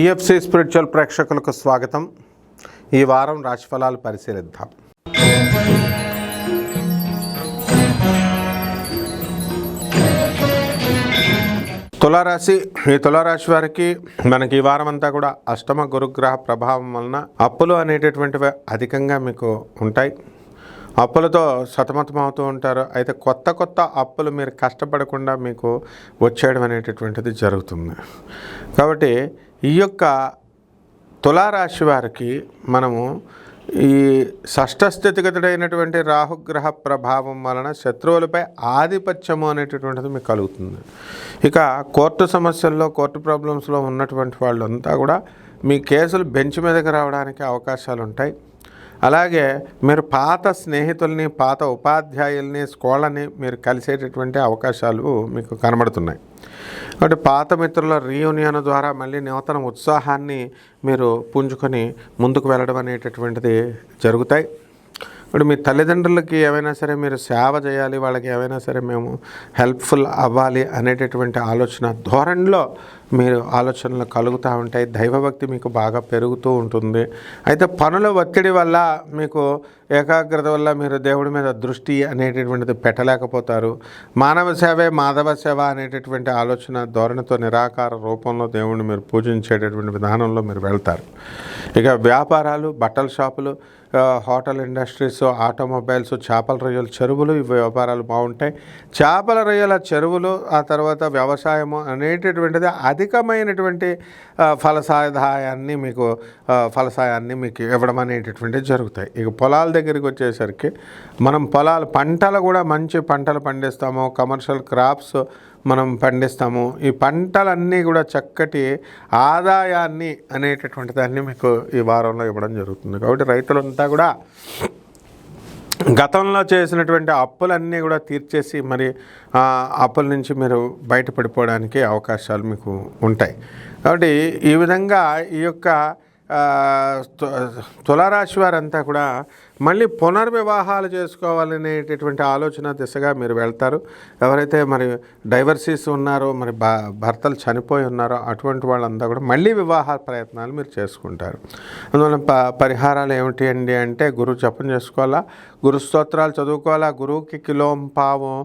PFC spiritual ప్రేక్షకులకు స్వాగతం. ఈ వారం రాశిఫలాలు పరిశీలిద్దాం. తులారాశి ఈ తులారాశి వారికి మనకి ఈ వారం అంతా కూడా అష్టమ గురుగ్రహ ప్రభావం వలన అప్పులు అనేటటువంటివి అధికంగా మీకు ఉంటాయి. అప్పులతో సతమతం అవుతూ ఉంటారు. అయితే కొత్త కొత్త అప్పులు మీరు కష్టపడకుండా మీకు వచ్చేయడం అనేటటువంటిది జరుగుతుంది. కాబట్టి ఈ యొక్క తులారాశి వారికి మనము ఈ షష్ఠ స్థితిగతుడైనటువంటి రాహుగ్రహ ప్రభావం వలన శత్రువులపై ఆధిపత్యము అనేటటువంటిది మీకు కలుగుతుంది. ఇక కోర్టు సమస్యల్లో కోర్టు ప్రాబ్లమ్స్లో ఉన్నటువంటి వాళ్ళంతా కూడా మీ కేసులు బెంచ్ మీదకి రావడానికి అవకాశాలు ఉంటాయి అలాగే మీరు పాత స్నేహితుల్ని పాత ఉపాధ్యాయుల్ని స్కూళ్ళని మీరు కలిసేటటువంటి అవకాశాలు మీకు కనబడుతున్నాయి. కాబట్టి పాత మిత్రుల రీయూనియన్ ద్వారా మళ్ళీ నూతన ఉత్సాహాన్ని మీరు పుంజుకొని ముందుకు వెళ్ళడం అనేటటువంటిది జరుగుతాయి. ఇప్పుడు మీ తల్లిదండ్రులకి ఏమైనా సరే మీరు సేవ చేయాలి వాళ్ళకి ఏమైనా సరే మేము హెల్ప్ఫుల్ అవ్వాలి అనేటటువంటి ఆలోచన ధోరణిలో మీరు ఆలోచనలు కలుగుతూ ఉంటాయి. దైవభక్తి మీకు బాగా పెరుగుతూ ఉంటుంది. అయితే పనుల ఒత్తిడి వల్ల మీకు ఏకాగ్రత వల్ల మీరు దేవుడి మీద దృష్టి అనేటటువంటిది పెట్టలేకపోతారు. మానవ సేవే మాధవ సేవ అనేటటువంటి ఆలోచన ధోరణితో నిరాకార రూపంలో దేవుడిని మీరు పూజించేటటువంటి విధానంలో మీరు వెళ్తారు. ఇక వ్యాపారాలు బట్టల షాపులు హోటల్ ఇండస్ట్రీస్ ఆటోమొబైల్స్ చేపల రొయ్యల చెరువులు ఇవి వ్యాపారాలు బాగుంటాయి. చేపల రొయ్యల చెరువులు ఆ తర్వాత వ్యవసాయము అనేటటువంటిది అధికమైనటువంటి ఫలసాదాయాన్ని మీకు ఫలసాయాన్ని మీకు ఇవ్వడం అనేటటువంటివి జరుగుతాయి. ఇక పొలాల దగ్గరికి వచ్చేసరికి మనం పొలాలు పంటలు కూడా మంచి పంటలు పండిస్తాము. కమర్షియల్ క్రాప్స్ మనం పండిస్తాము. ఈ పంటలన్నీ కూడా చక్కటి ఆదాయాన్ని అనేటటువంటి దాన్ని మీకు ఈ వారంలో ఇవ్వడం జరుగుతుంది. కాబట్టి అంతా కూడా గతంలో చేసినటువంటి అప్పులన్నీ కూడా తీర్చేసి మరి ఆ అప్పుల నుంచి మీరు బయటపడిపోవడానికి అవకాశాలు మీకు ఉంటాయి. కాబట్టి ఈ విధంగా ఈ యొక్క తులారాశి వారంతా కూడా మళ్ళీ పునర్వివాహాలు చేసుకోవాలనేటటువంటి ఆలోచన దిశగా మీరు వెళ్తారు. ఎవరైతే మరి డైవర్సీస్ ఉన్నారో మరి భ భర్తలు చనిపోయి ఉన్నారో అటువంటి వాళ్ళంతా కూడా మళ్ళీ వివాహ ప్రయత్నాలు మీరు చేసుకుంటారు. అందువల్ల ప పరిహారాలు ఏమిటి అండి అంటే గురువు జపం చేసుకోవాలా? గురు స్తోత్రాలు చదువుకోవాలా? గురువుకి కిలోం పావం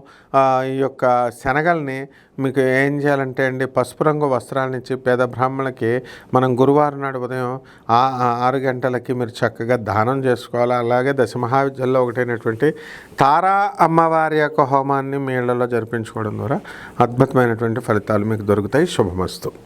ఈ యొక్క శనగల్ని మీకు ఏం చేయాలంటే అండి పసుపు రంగు వస్త్రాలను ఇచ్చి పేద బ్రాహ్మణులకి మనం గురువారం నాడు ఉదయం ఆ- ఆరు గంటలకి మీరు చక్కగా దానం చేసుకోవాలా? అలాగే దశ దశమహావిద్యల్లో ఒకటైనటువంటి తారా అమ్మవారి యొక్క హోమాన్ని మేళ్ళలో జరిపించుకోవడం ద్వారా అద్భుతమైనటువంటి ఫలితాలు మీకు దొరుకుతాయి. శుభమస్తు.